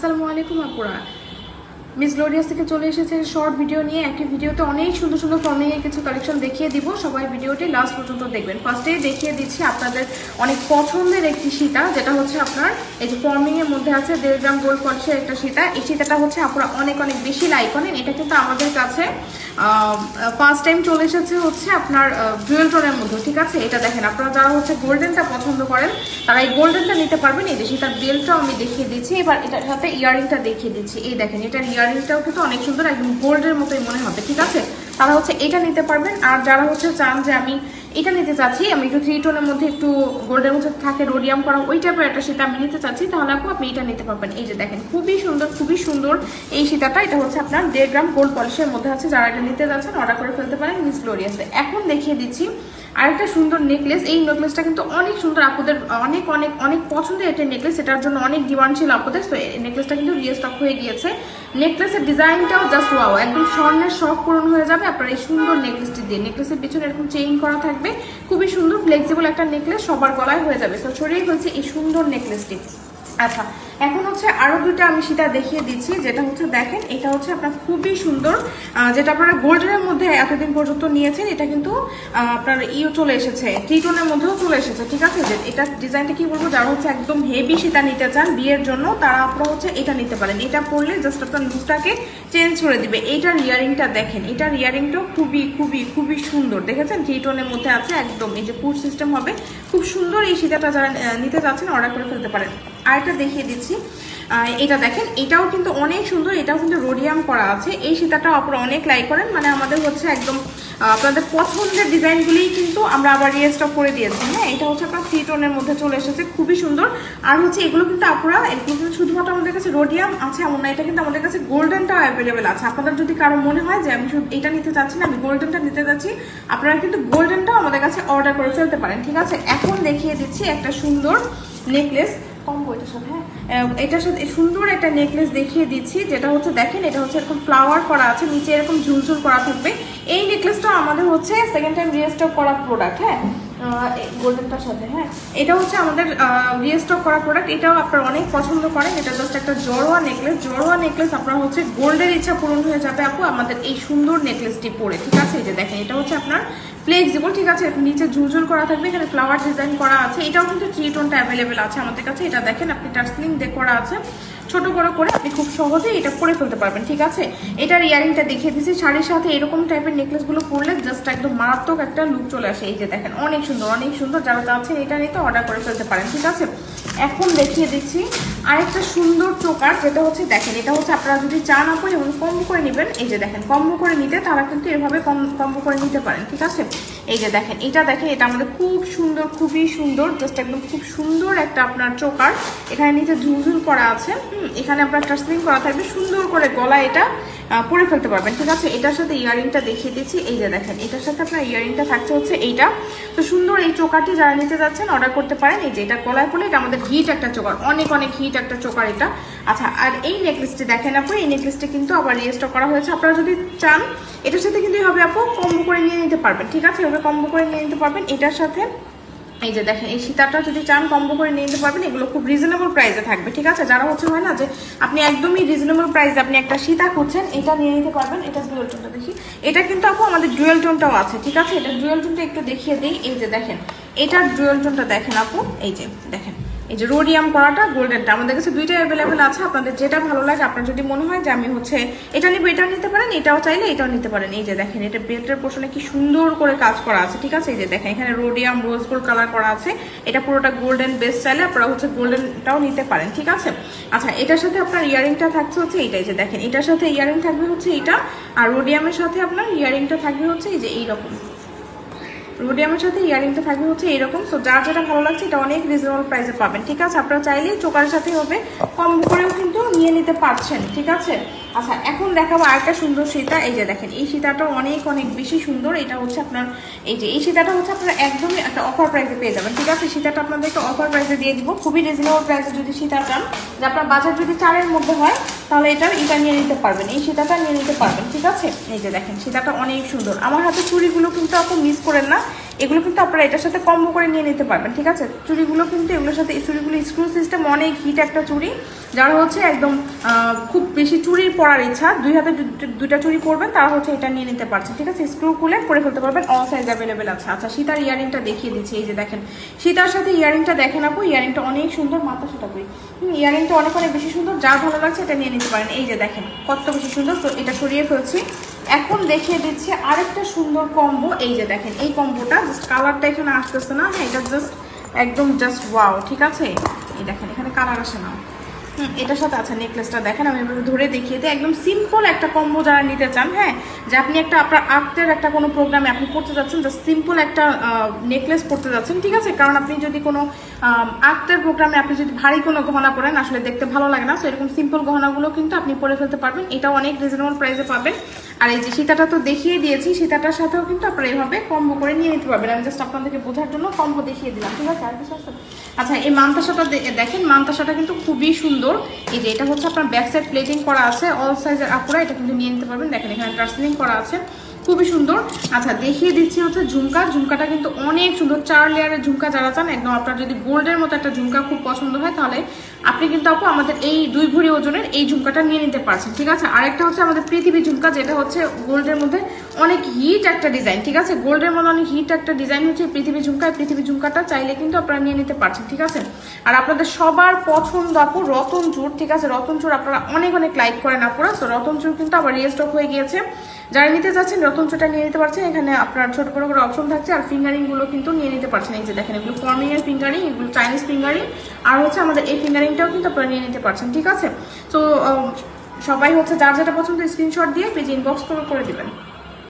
আসসালামু আলাইকুম আপুরা। মিস গ্লোরিয়াস থেকে চলে এসেছে শর্ট ভিডিও নিয়ে। একটি ভিডিওতে অনেক সুন্দর সুন্দর ফর্মিংয়ের কিছু কালেকশন দেখিয়ে দিব। সবাই ভিডিওটি লাস্ট পর্যন্ত দেখবেন। ফার্স্টেই দেখিয়ে দিচ্ছি আপনাদের অনেক পছন্দের একটি সীতা, যেটা হচ্ছে আপনার এই যে ফর্মিংয়ের মধ্যে আছে দেড় গ্রাম গোল্ড পলিশের একটা সীতা। এই সীতাটা হচ্ছে আপনারা অনেক অনেক বেশি লাইক করেন। এটা কিন্তু আমাদের কাছে ফার্স্ট টাইম চলে এসেছে হচ্ছে আপনার ডুয়েল টোনের মধ্যে, ঠিক আছে? এটা দেখেন, আপনারা যারা হচ্ছে গোল্ডেনটা পছন্দ করেন, তারা এই গোল্ডেনটা নিতে পারবেন। এই যে সীতার বেলটাও আমি দেখিয়ে দিচ্ছি। এবার এটার সাথে ইয়ারিংটা দেখিয়ে দিচ্ছি। এই দেখেন এটার ইয়ারিংটাও কিন্তু অনেক সুন্দর, একদম গোল্ডের মতোই মনে হবে, ঠিক আছে? তারা হচ্ছে এটা নিতে পারবেন, আর যারা হচ্ছে চান যে আমি এটা নিতে চাচ্ছি, আমি একটু থ্রি টোনের মধ্যে একটু গোল্ডের মধ্যে থাকে রোডিয়াম করা, ওই টাইপের একটা সীতা আমি নিতে চাচ্ছি, তাহলে আপু আপনি এটা নিতে পারবেন। এই যে দেখেন, খুবই সুন্দর খুবই সুন্দর এই সীতাটা, এটা হচ্ছে আপনার দেড় গ্রাম গোল্ড পলিশের মধ্যে আছে, যারা এটা নিতে যাচ্ছেন অর্ডার করে ফেলতে পারেন, মিস গ্লোরিয়াসে। এখন দেখিয়ে দিচ্ছি আরেকটা সুন্দর নেকলেস এই নেকলেসটা কিন্তু অনেক সুন্দর, আপুদের অনেক অনেক অনেক পছন্দের একটা নেকলেস এটার জন্য অনেক ডিমান্ড ছিল আপুদের, তো নেকলেসটা কিন্তু রিস্টক হয়ে গিয়েছে। নেকলেসের ডিজাইনটাও জাস্ট ওয়াও একদম স্বর্ণের শখ পূরণ হয়ে যাবে। আপনার এই সুন্দর নেকলেসটি দিয়ে, নেকলেসের পিছনে এরকম চেইন করা থাকবে। খুবই সুন্দর ফ্লেক্সিবল একটা নেকলেস সবার গলায় হয়ে যাবে। তো ছড়িয়ে হয়েছে এই সুন্দর নেকলেসটি। আচ্ছা এখন হচ্ছে আরও দুটো আমি সেটা দেখিয়ে দিচ্ছি, যেটা হচ্ছে দেখেন, এটা হচ্ছে আপনার খুবই সুন্দর যেটা আপনারা গোল্ডেনের মধ্যে এতদিন পর্যন্ত নিয়েছেন, এটা কিন্তু আপনার ইও চলে এসেছে, টিটোনের মধ্যেও চলে এসেছে, ঠিক আছে? যে এটা ডিজাইনটা কি বলব, যারা হচ্ছে একদম হেভি সীতা নিতে চান বিয়ের জন্য, তারা আপনারা হচ্ছে এটা নিতে পারেন। এটা পরলে জাস্ট আপনার লুকটাকে চেঞ্জ করে দিবে। এইটার ইয়ারিংটা দেখেন, এটার ইয়ারিংটাও খুবই খুবই খুবই সুন্দর, দেখেছেন? টিটোনের মধ্যে আছে একদম, এই যে পুট সিস্টেম হবে, খুব সুন্দর এই সীতাটা যারা নিতে চাচ্ছেন অর্ডার করে ফেলতে পারেন। আরেকটা দেখিয়ে দিচ্ছি। আহ, এটা দেখেন এটাও কিন্তু অনেক সুন্দর এটাও কিন্তু রোডিয়াম করা আছে। এই সীতাটা আপনারা অনেক লাইক করেন মানে আমাদের হচ্ছে একদম আপনাদের পছন্দের ডিজাইনগুলিই কিন্তু আমরা আবার রিস্টক করে দিয়েছি। হ্যাঁ এটা হচ্ছে আপনার থ্রি টোনের মধ্যে চলে এসেছে খুবই সুন্দর। আর হচ্ছে এগুলো কিন্তু আপনারা এগুলো কিন্তু শুধুমাত্র আমাদের কাছে রোডিয়াম আছে এমন না এটা কিন্তু আমাদের কাছে গোল্ডেনটাও অ্যাভেলেবেল আছে। আপনাদের যদি কারও মনে হয় যে আমি এটা নিতে চাচ্ছি না আমি গোল্ডেনটা নিতে চাচ্ছি আপনারা কিন্তু গোল্ডেনটাও আমাদের কাছে অর্ডার করে ফেলতে পারেন ঠিক আছে? এখন দেখিয়ে দিচ্ছি একটা সুন্দর নেকলেস কম্বো এটার সাথে। হ্যাঁ এটার সাথে সুন্দর একটা নেকলেস দেখিয়ে দিচ্ছি, যেটা হচ্ছে দেখেন, এটা হচ্ছে এরকম ফ্লাওয়ার করা আছে, নিচে এরকম ঝুলঝুল করা থাকবে। এই নেকলেসটা আমাদের হচ্ছে সেকেন্ড টাইম রিস্টক করা প্রোডাক্ট হ্যাঁ? গোল্ডেনটার সাথে হ্যাঁ? এটা হচ্ছে আমাদের রিস্টক করা প্রোডাক্ট এটাও আপনারা অনেক পছন্দ করেন। এটা জাস্ট একটা জড়োয়া নেকলেস জড়োয়া নেকলেস আপনার হচ্ছে গোল্ডের ইচ্ছা পূরণ হয়ে যাবে আপু। আমাদের এই সুন্দর নেকলেসটি পরে, ঠিক আছে? এই যে দেখেন, এটা হচ্ছে আপনার ফ্লেক্সিবল ঠিক আছে? নিচে ঝুলঝুল করা থাকবে, এখানে ফ্লাওয়ার ডিজাইন করা আছে। এটাও কিন্তু থ্রি টোনটা অ্যাভেলেবেল আছে আমাদের কাছে। এটা দেখেন, আপনি টার্সলিং দিয়ে করা আছে। ছোট বড় করে আপনি খুব সহজেই এটা পরে ফেলতে পারবেন, ঠিক আছে? এটার ইয়ারিংটা দেখিয়ে দিচ্ছি শাড়ির সাথে এরকম টাইপের নেকলেসগুলো পরলে জাস্ট একদম মারাত্মক একটা লুক চলে আসে। এই যে দেখেন, অনেক সুন্দর অনেক সুন্দর, যারা চাচ্ছেন এটা নিতে অর্ডার করে ফেলতে পারেন, ঠিক আছে? এখন দেখিয়ে দিচ্ছি আরেকটা সুন্দর চোকার, যেটা হচ্ছে দেখেন, এটা হচ্ছে আপনারা যদি চান আপু এবং কম্বো করে নেবেন, এই যে দেখেন কম্বো করে নিতে তারা কিন্তু এভাবে কম কম্বো করে নিতে পারেন, ঠিক আছে? এই যে দেখেন এটা দেখেন এটা আমাদের খুব সুন্দর খুবই সুন্দর জাস্ট একদম খুব সুন্দর একটা আপনার চোকার। এখানে নিচে ঝুলঝুল করা আছে। হুম, এখানে আপনার একটা স্লিং করা থাকবে সুন্দর করে গলা এটা পরে ফেলতে পারবেন, ঠিক আছে? এটার সাথে ইয়ারিংটা দেখিয়ে দিচ্ছি। এই যে দেখেন, এটার সাথে আপনার ইয়ারিংটা থাকছে হচ্ছে এইটা। তো সুন্দর এই চোকারটি যারা নিতে যাচ্ছেন অর্ডার করতে পারেন। এই যে এটা গলায় পড়লে এটা আমাদের হিট একটা চোকার, অনেক অনেক হিট একটা চোকার এটা। আচ্ছা আর এই নেকলেসটি দেখেন আপু, এই নেকলেসটি কিন্তু আবার রিস্টক করা হয়েছে। আপনারা যদি চান, এটার সাথে কিন্তু এভাবে আপু কম্বো করে নিয়ে নিতে পারবেন, ঠিক আছে? এভাবে কম্বো করে নিয়ে নিতে পারবেন। এটার সাথে এই যে দেখেন, এই সীতাটা যদি চান কম্বো করে নিয়ে নিতে পারবেন, এগুলো খুব রিজনেবল প্রাইসে থাকবে, ঠিক আছে? যারা হচ্ছে হয় না যে আপনি একদমই রিজনেবল প্রাইসে আপনি একটা সীতা খুঁজছেন, এটা নিয়ে নিতে পারবেন, এটা ডুয়েল টোনটা দেখি। এটা কিন্তু আপু আমাদের ডুয়েল টোনটাও আছে, ঠিক আছে? এটা ডুয়েল টোনটা একটু দেখিয়ে দিই, এই যে দেখেন এটার ডুয়েল টোনটা দেখেন আপু, এই যে দেখেন। এই যে রোডিয়াম করাটা গোল্ডেনটা আমাদের কাছে দুইটা অ্যাভেলেবেল আছে। আপনাদের যেটা ভালো লাগে, আপনার যদি মনে হয় যে আমি হচ্ছে এটা নিবো, এটাও নিতে পারেন, এটাও চাইলে এটাও নিতে পারেন। এই যে দেখেন, এটা বেল্টের পোর্শনে কি সুন্দর করে কাজ করা আছে, ঠিক আছে? এই যে দেখেন, এখানে রোডিয়াম রোজ গোল্ড কালার করা আছে। এটা পুরোটা গোল্ডেন বেস চাইলে আপনারা হচ্ছে গোল্ডেনটাও নিতে পারেন, ঠিক আছে? আচ্ছা এটার সাথে আপনার ইয়ারিংটা থাকছে হচ্ছে এইটাই যে দেখেন, এটার সাথে ইয়ারিং থাকবে হচ্ছে এইটা, আর রোডিয়ামের সাথে আপনার ইয়ারিংটা থাকবে হচ্ছে এই যে এইরকম। রোডিয়ামের সাথে ইয়ারিংটা থাকবে হচ্ছে এরকম। তো যার যেটা ভালো লাগছে, এটা অনেক রিজনেবল প্রাইসে পাবেন, ঠিক আছে? আপনারা চাইলেই চোকার সাথে হবে। কম করেও কিন্তু নিয়ে নিতে পারছেন, ঠিক আছে? আচ্ছা এখন দেখাবো আরেকটা সুন্দর সীতা। এই যে দেখেন, এই সীতাটা অনেক অনেক বেশি সুন্দর। এটা হচ্ছে আপনার, এই যে, এই সীতাটা হচ্ছে আপনার একদমই একটা অফার প্রাইসে পেয়ে যাবেন, ঠিক আছে? সীতাটা আপনাদেরকে অফার প্রাইসে দিয়ে দিব। খুবই রিজনেবল প্রাইসে যদি সীতা চান, যে আপনার বাজার যদি চারের মধ্যে হয় তাহলে এটা এটা নিয়ে নিতে পারবেন, এই সীতাটা নিয়ে নিতে পারবেন, ঠিক আছে? এই যে দেখেন, সীতাটা অনেক সুন্দর। আমার হাতে চুড়িগুলো কিন্তু আপনি মিস করেন না, এগুলো কিন্তু আপনারা এটার সাথে কম্বো করে নিয়ে নিতে পারবেন, ঠিক আছে? চুড়িগুলো কিন্তু এগুলোর সাথে, এই চুড়িগুলো স্ক্রু সিস্টেম অনেক হিট একটা চুড়ি, যারা হচ্ছে একদম খুব বেশি চুড়ি পরার ইচ্ছা, দুই হাতে দুইটা চুড়ি পরবেন, তারা হচ্ছে এটা নিয়ে নিতে পারছেন ঠিক আছে? স্ক্রু খুলে পরে ফেলতে পারবেন অল সাইজ অ্যাভেলেবেল আছে। আচ্ছা সীতার ইয়ারিংটা দেখিয়ে দিচ্ছি, এই যে দেখেন। সীতার সাথে ইয়ারিংটা দেখেন আপু ইয়ারিংটা অনেক সুন্দর মাথা সেটা করি ইয়ারিংটা অনেক অনেক বেশি সুন্দর, যা ভালো লাগছে এটা নিয়ে নিতে পারেন। এই যে দেখেন, কত বেশি সুন্দর। তো এটা সরিয়ে ফেলছি। এখন দেখিয়ে দিচ্ছি আরেকটা সুন্দর কম্বো এই যে দেখেন, এই কম্বোটা জাস্ট কালারটা এখানে আসতেছে না। হ্যাঁ এটা জাস্ট একদম জাস্ট ওয়াও ঠিক আছে? এই দেখেন, এখানে কালার আসে না। এটার সাথে আছে নেকলেসটা দেখেন, আমি এভাবে ধরে দেখিয়ে দিই। একদম সিম্পল একটা কম্বো যারা নিতে চান হ্যাঁ যে আপনি একটা আপনার আর্টের একটা কোনো প্রোগ্রামে আপনি পড়তে যাচ্ছেন জাস্ট সিম্পল একটা নেকলেস পড়তে যাচ্ছেন, ঠিক আছে? কারণ আপনি যদি কোনো আর্টের প্রোগ্রামে আপনি যদি ভারী কোনো গহনা পরেন, আসলে দেখতে ভালো লাগে না। সো এরকম সিম্পল গহনাগুলো কিন্তু আপনি পরে ফেলতে পারবেন। এটাও অনেক রিজনেবল প্রাইসে পাবেন। আর এই যে সীতাটা তো দেখিয়ে দিয়েছি, সীতাটার সাথেও কিন্তু আপনারা এইভাবে কম্বো করে নিয়ে নিতে পারবেন। আমি জাস্ট আপনাদেরকে বোঝার জন্য কম্বো দেখিয়ে দিলাম, ঠিক আছে? আর কিছু আচ্ছা এই মান্তাসাটা দেখেন, মান্তাসাটা কিন্তু খুবই সুন্দর। এই যে এটা হচ্ছে আপনার ব্যাক সাইড প্লেটিং করা আছে অল সাইজের আপুরা, এটা কিন্তু নিয়ে নিতে পারবেন। দেখেন এখানে টার্সেলিং করা আছে, খুবই সুন্দর। আচ্ছা দেখিয়ে দিচ্ছি হচ্ছে ঝুমকা। ঝুমকাটা কিন্তু অনেক সুন্দর, চার লেয়ারের ঝুমকা যারা চান, একদম আপনার যদি গোল্ডের মতো একটা ঝুমকা খুব পছন্দ হয়, তাহলে আপনি কিন্তু আপু আমাদের এই দুই ভরি ওজনের এই ঝুমকাটা নিয়ে নিতে পারছেন, ঠিক আছে? আরেকটা হচ্ছে আমাদের পৃথিবী ঝুমকা, যেটা হচ্ছে গোল্ডের মধ্যে অনেক হিট একটা ডিজাইন ঠিক আছে? গোল্ডের মধ্যে অনেক হিট একটা ডিজাইন হচ্ছে, পৃথিবী ঝুমকা পৃথিবী ঝুমকাটা চাইলে কিন্তু আপনারা নিয়ে নিতে পারছেন, ঠিক আছে? আর আপনাদের সবার পছন্দ আপু, রতন চুর, ঠিক আছে? রতন চুর আপনারা অনেক অনেক লাইক করেন আপুরা তো রতন চুর কিন্তু আবার রিস্টক হয়ে গিয়েছে। যারা নিতে চাচ্ছেন, রতন চুরটা নিয়ে নিতে পারছেন, এখানে আপনার ছোট বড় করে অপশন থাকছে, আর ফিঙ্গারিংগুলো কিন্তু নিয়ে নিতে পারছেন, এই যে দেখেন, এগুলো ফর্মিং এর ফিঙ্গারিং এগুলো চাইনিজ ফিঙ্গারিং আর হচ্ছে আমাদের এই ফিঙ্গারিংটাও কিন্তু আপনারা নিয়ে নিতে পারছেন, ঠিক আছে? তো সবাই হচ্ছে যার যেটা পছন্দ স্ক্রিনশট দিয়ে পেজ ইনবক্স করে করে দিবেন।